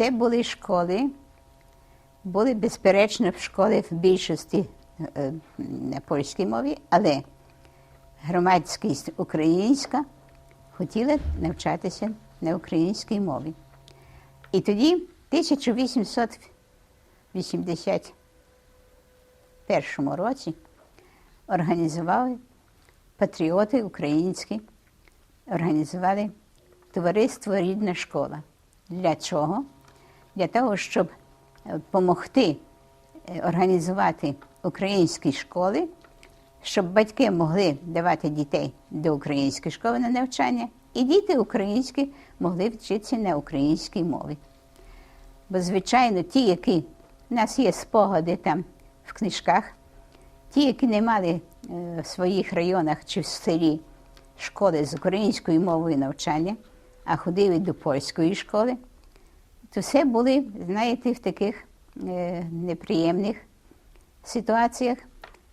це були школи, були безперечно школи в більшості е, на польській мові, але громадськість українська хотіла навчатися на українській мові. І тоді, в 1881 році, організували патріоти українські, організували товариство Рідна школа. Для чого? Для того, щоб допомогти організувати українські школи, щоб батьки могли давати дітей до української школи на навчання, і діти українські могли вчитися на українській мові. Бо, звичайно, ті, які в нас є спогади там в книжках, ті, які не мали е, в своїх районах чи в селі школи з українською мовою навчання, а ходили до польської школи, то все були, знаєте, в таких е, неприємних ситуаціях,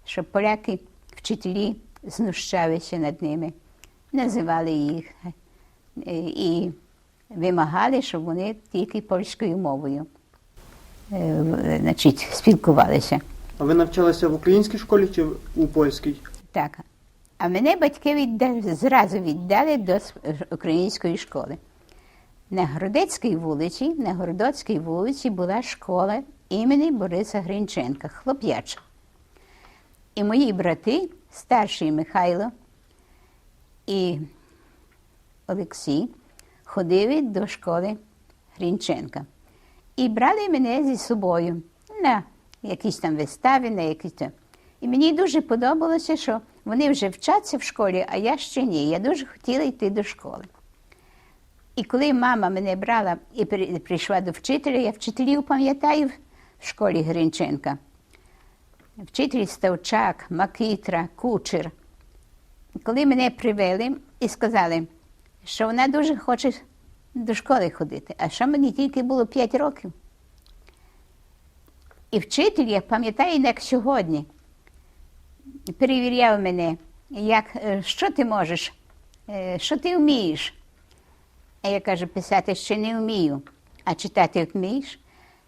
що поляки, вчителі знущалися над ними, називали їх е, і вимагали, щоб вони тільки польською мовою е, значить, спілкувалися. А ви навчалися в українській школі чи у польській? Так. А мене батьки віддали, зразу віддали до української школи. На Городецькій вулиці, на Городоцькій вулиці була школа імені Бориса Гринченка, хлоп'яча. І мої брати, старший Михайло і Олексій, ходили до школи Гринченка. І брали мене зі собою на якісь там вистави, на якісь там. І мені дуже подобалося, що вони вже вчаться в школі, а я ще ні. Я дуже хотіла йти до школи. І коли мама мене брала і прийшла до вчителя, я вчителів пам'ятаю в школі Гринченка. Вчитель Ставчак, Макітра, Кучер. Коли мене привели і сказали, що вона дуже хоче до школи ходити, а що мені тільки було 5 років. І вчитель, я пам'ятаю, як сьогодні, перевіряв мене, як, е, що ти можеш, е, що ти вмієш. А я кажу, писати ще не вмію. А читати вмієш?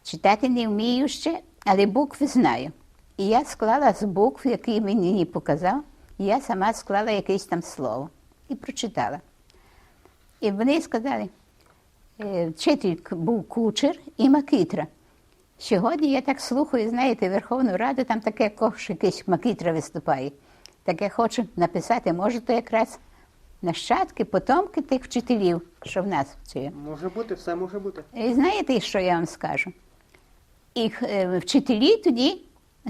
Читати не вмію ще, але букви знаю. І я склала з букв, які мені показав, і я сама склала якесь там слово і прочитала. І вони сказали, е, вчитель був кучер і макітра. Сьогодні я так слухаю, знаєте, Верховну Раду, там таке кош, якийсь макітра виступає. Так я хочу написати, може, то якраз нащадки, потомки тих вчителів, що в нас вчили. Може бути, все може бути. І знаєте, що я вам скажу? І е, вчителі тоді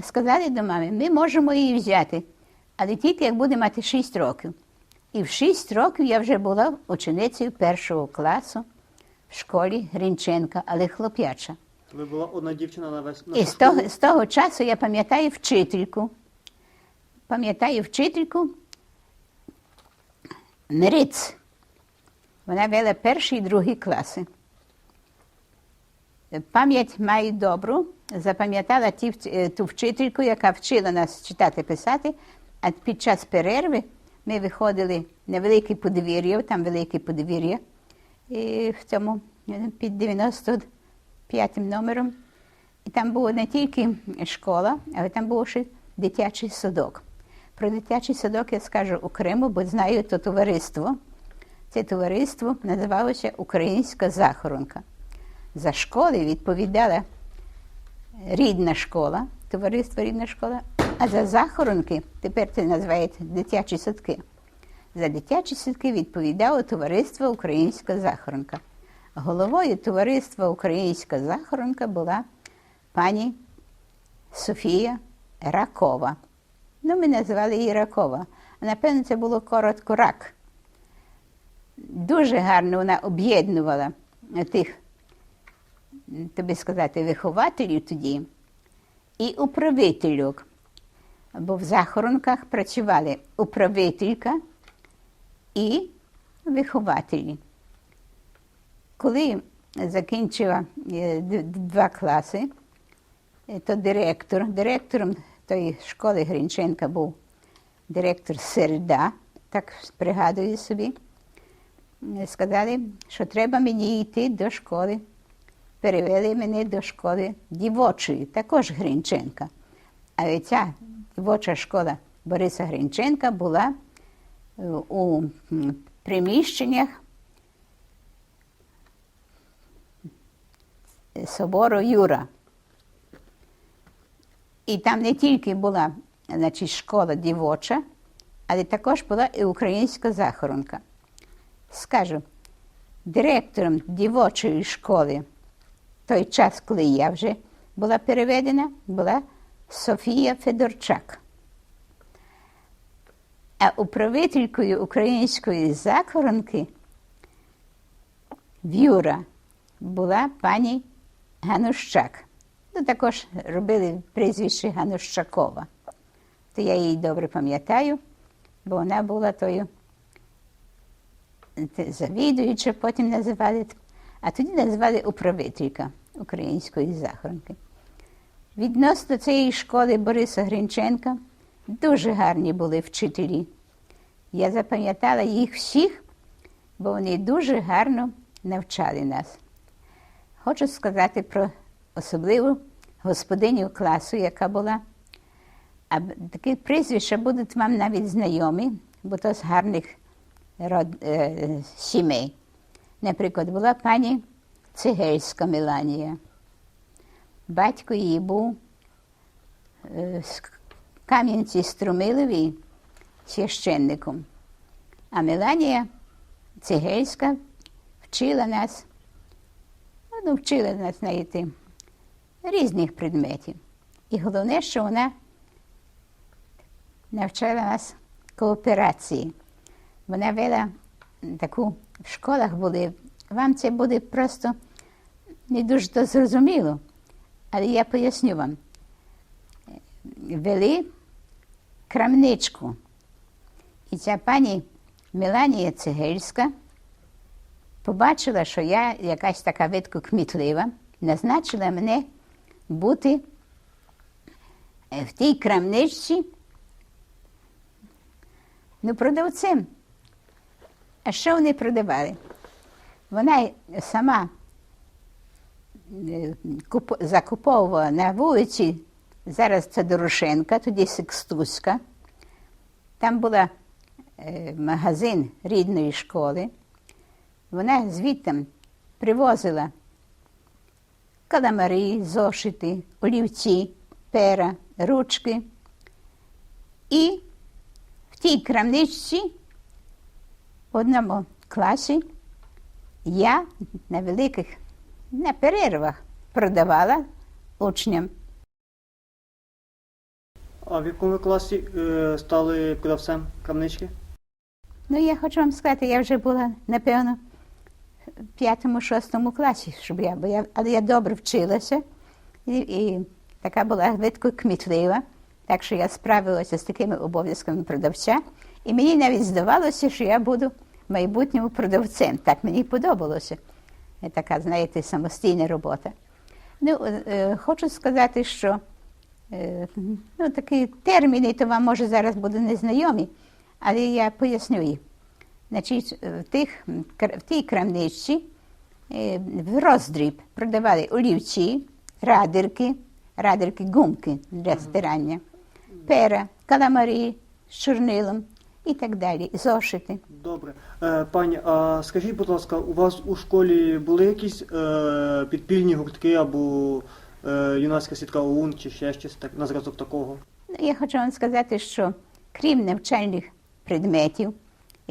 сказали до мами, ми можемо її взяти, але тільки як буде мати 6 років. І в 6 років я вже була ученицею першого класу в школі Гринченка, але хлоп'яча. Ви була одна дівчина на весь на І з того, з того часу я пам'ятаю вчительку. Пам'ятаю вчительку Мриц. Вона вела перші і другі класи. Пам'ять маю добру, запам'ятала е, ту вчительку, яка вчила нас читати писати, а під час перерви ми виходили на велике подвір'я, там велике подвір'я, і в цьому е, під 95 номером. І там була не тільки школа, але там був ще дитячий садок. Про дитячий садок я скажу окремо, бо знаю то товариство. Це товариство називалося Українська захоронка. За школи відповідала рідна школа, товариство рідна школа, а за захоронки, тепер це називають дитячі садки. За дитячі садки відповідало товариство Українська захоронка. Головою товариства Українська захоронка була пані Софія Ракова. Ну, ми називали її Ракова. А напевно, це було коротко рак. Дуже гарно вона об'єднувала тих, тобі сказати, вихователів тоді і управительок. Бо в захоронках працювали управителька і вихователі. Коли закінчила е, два класи, е, то директор, директором тої школи Гринченка був директор Середа, так пригадую собі. Сказали, що треба мені йти до школи перевели мене до школи дівочої, також Гринченка. Але ця дівоча школа Бориса Гринченка була е, у приміщеннях собору Юра. І там не тільки була значить, школа дівоча, але також була і українська захоронка. Скажу, директором дівочої школи той час, коли я вже була переведена, була Софія Федорчак. А управителькою української захоронки В'юра була пані Ганущак. Ну, також робили прізвище Ганущакова. То я її добре пам'ятаю, бо вона була тою завідуюча, потім називали, а тоді називали управителька української захоронки. Відносно цієї школи Бориса Гринченка дуже гарні були вчителі. Я запам'ятала їх всіх, бо вони дуже гарно навчали нас. Хочу сказати про особливу господиню класу, яка була. А такі прізвища будуть вам навіть знайомі, бо то з гарних род, е, сімей. Наприклад, була пані Цигельська Меланія. Батько її був е, з Кам'янці Струмилові священником. А Меланія Цигельська вчила нас, ну, вчила нас знаєте, різних предметів. І головне, що вона навчала нас кооперації. Вона вела таку в школах були. Вам це буде просто не дуже то зрозуміло, але я поясню вам. Вели крамничку. І ця пані Меланія Цегельська побачила, що я якась така видко кмітлива, назначила мене бути е, в тій крамничці ну, продавцем. А що вони продавали? Вона сама е, закуповувала на вулиці, зараз це Дорошенка, тоді Секстуська. Там була е, магазин рідної школи. Вона звідти привозила каламари, зошити, олівці, пера, ручки. І в тій крамничці в одному класі я на великих на перервах продавала учням. А в якому класі е, стали продавцем крамнички? Ну, я хочу вам сказати, я вже була, напевно, п'ятому-шостому класі, щоб я, бо я, але я добре вчилася і, і така була видко кмітлива, так що я справилася з такими обов'язками продавця. І мені навіть здавалося, що я буду майбутнім продавцем. Так мені подобалося. Така, знаєте, самостійна робота. Ну, е, е, хочу сказати, що е, ну, такі терміни, то вам може зараз будуть незнайомі, але я поясню їх. Значить, в, тих, в тій крамничці е, в роздріб продавали олівці, радирки, радирки, гумки для стирання, пера, каламарі з чорнилом і так далі, зошити. Добре. Е, пані, а скажіть, будь ласка, у вас у школі були якісь е, підпільні гуртки або е, юнацька сітка ОУН чи ще щось так, на зразок такого? Ну, Я хочу вам сказати, що крім навчальних предметів,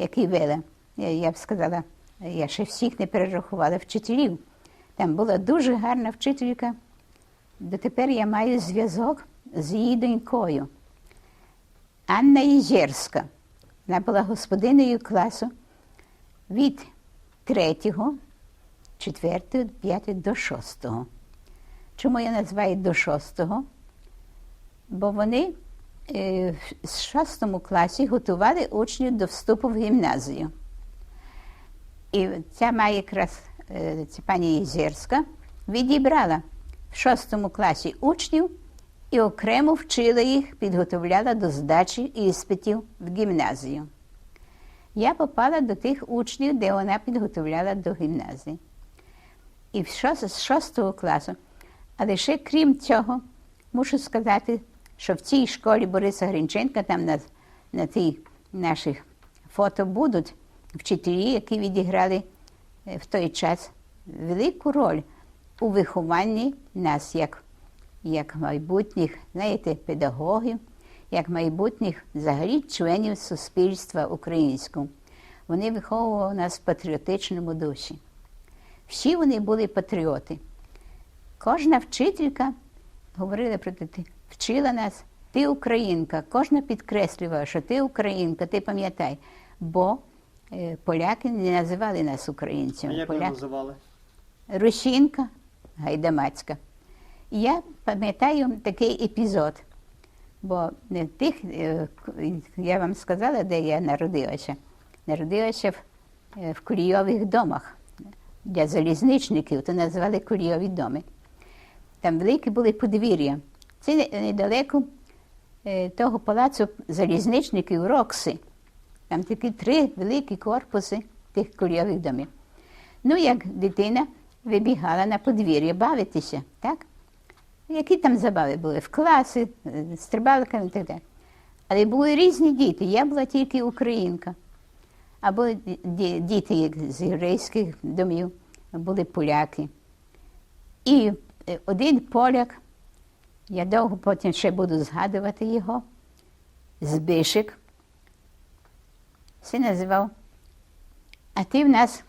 які вела, я, б сказала, я ще всіх не перерахувала вчителів. Там була дуже гарна вчителька. Дотепер я маю зв'язок з її донькою. Анна Єзерська. Вона була господинею класу від 3, 4, 5 до 6. Чому я називаю до 6? бо вони в шостому класі готували учнів до вступу в гімназію. І ця має якраз е, ця пані Єзерська відібрала в шостому класі учнів і окремо вчила їх, підготовляла до здачі іспитів в гімназію. Я попала до тих учнів, де вона підготовляла до гімназії. і з шостого класу. Але ще крім цього, мушу сказати, що в цій школі Бориса Гринченка, там на, на тій наших фото будуть вчителі, які відіграли е, в той час велику роль у вихованні нас як, як майбутніх, знаєте, педагогів, як майбутніх взагалі членів суспільства українського. Вони виховували нас в патріотичному душі. Всі вони були патріоти. Кожна вчителька говорила про те, вчила нас, ти українка. Кожна підкреслювала, що ти українка, ти пам'ятай. Бо е, поляки не називали нас українцями. А як ви називали? Русінка Гайдамацька. Я пам'ятаю такий епізод, бо не тих, е, я вам сказала, де я народилася. Народилася в, е, в кулійових домах для залізничників, то називали кулійові доми. Там великі були подвір'я. Це недалеко е, того палацу залізничників Рокси. Там такі три великі корпуси тих кульових домів. Ну, як дитина вибігала на подвір'я бавитися, так? Які там забави були? В класи, е, стрибалками і так далі. Але були різні діти. Я була тільки українка. А були ді- ді- діти з єврейських домів, були поляки. І е, один поляк, я довго потім ще буду згадувати його, Збишик, се називав. А ти в нас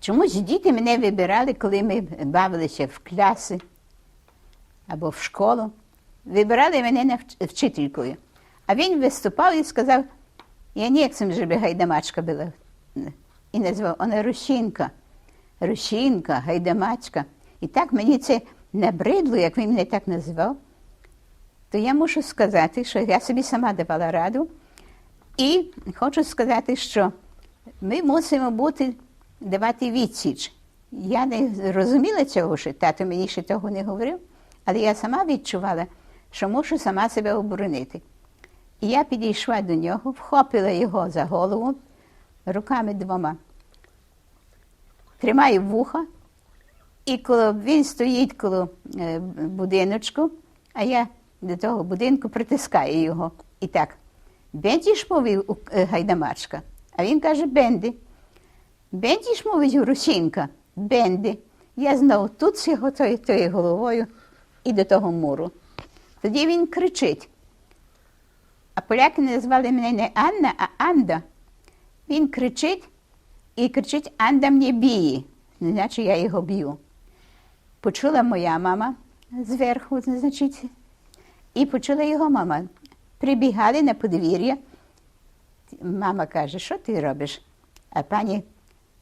чомусь діти мене вибирали, коли ми бавилися в класи або в школу. Вибирали мене вчителькою. А він виступав і сказав, я не chcę, żeby гайдамачка була. І назвав, вона Русінка. Русінка, гайдамачка. І так мені це набридло, як він мене так називав. То я мушу сказати, що я собі сама давала раду. І хочу сказати, що ми мусимо бути, давати відсіч. Я не розуміла цього ще, тато мені ще того не говорив, але я сама відчувала, що мушу сама себе оборонити. І я підійшла до нього, вхопила його за голову руками двома, тримаю вуха, і коли він стоїть коло е, будиночку, а я до того будинку притискаю його. І так, Бендіш мовив е, гайдамачка, а він каже Бенди. Бендіш мовить Русінка, Бенди. Я знову тут з його тою, головою і до того муру. Тоді він кричить. А поляки назвали мене не Анна, а Анда. Він кричить і кричить Анда мене б'є. Значить, я його б'ю. Почула моя мама зверху, значить, і почула його мама. Прибігали на подвір'я. Мама каже, що ти робиш? А пані,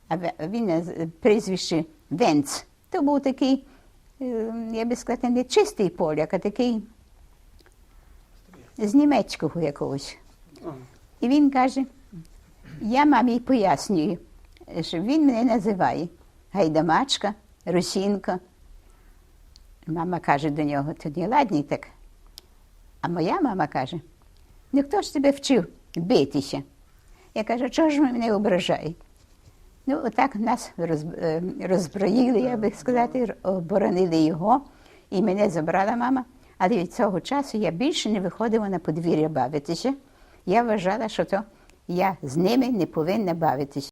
а він прізвище Венц. То був такий, е, я би сказати, не чистий поляк, а такий з німецького якогось. І він каже, я мамі пояснюю, що він мене називає гайдамачка, русінка. Мама каже до нього, тоді ладні так. А моя мама каже, ну хто ж тебе вчив битися? Я кажу, чого ж мене ображаєте? Ну, отак нас роз- е, я би сказати, оборонили його, і мене забрала мама. Але від цього часу я більше не виходила на подвір'я бавитися. Я вважала, що то я з ними не повинна бавитися.